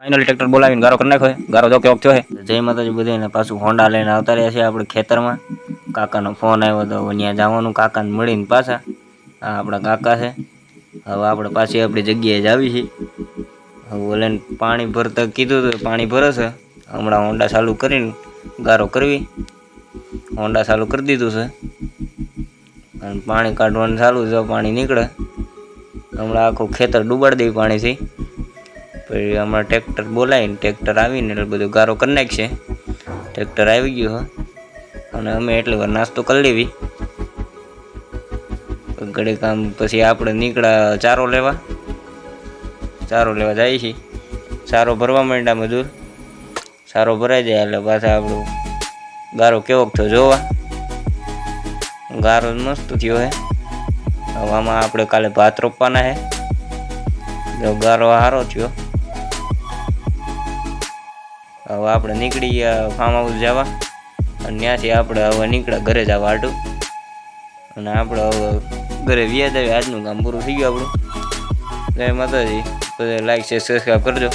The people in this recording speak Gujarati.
ફાઇનલી ટ્રેક્ટર બોલાવીને ગારો કરી નાખ્યો. ગારો જો કેવો થયો જય માતાજી બધાને પાછું હોન્ડા લઈને આવતા રહ્યા છે આપણે ખેતરમાં. કાકાનો ફોન આવ્યો તો ત્યાં જવાનું. કાકાને મળીને પાછા. આ આપણા કાકા છે. હવે આપણે પાછી આપણી જગ્યાએ જ આવી છીએ. હવે ઓલેને પાણી ભરતા કીધું તો પાણી ભરે છે હમણાં હોન્ડા ચાલુ કરીને ગારો કરવી. હોન્ડા ચાલુ કરી દીધું છે. અને પાણી કાઢવાનું ચાલુ છે, પાણી નીકળે. હમણાં આખું ખેતર ડૂબાડી દઈ પાણીથી. પછી હમણાં ટ્રેક્ટર બોલાવીને ટ્રેક્ટર આવીને એટલે બધું ગારો કરી નાખશે. ટ્રેક્ટર આવી ગયું હા. અને અમે એટલી વાર નાસ્તો કરી લેવી. ઘડીક આમ પછી આપણે નીકળ્યા ચારો લેવા. ચારો લેવા જાય છે. સારો ભરવા માંડ્યા મજૂર. સારો ભરાઈ જાય એટલે પાછા આપણું ગારો કેવોક થયો જોવા. ગારો મસ્ત થયો હે. હવે આમાં આપણે કાલે ભાત રોપવાના હે. ગારો સારો થયો. હવે આપણે નીકળી ગયા ફાર્મ હાઉસ જવા. અને ત્યાંથી આપણે હવે નીકળ્યા ઘરે જવા આટું અને આપણે હવે ઘરે વ્યાજ આવી, આજનું કામ પૂરું થઈ ગયું આપણું. જય માતાજી તો લાઈક છે સબસ્ક્રાઈબ કરજો.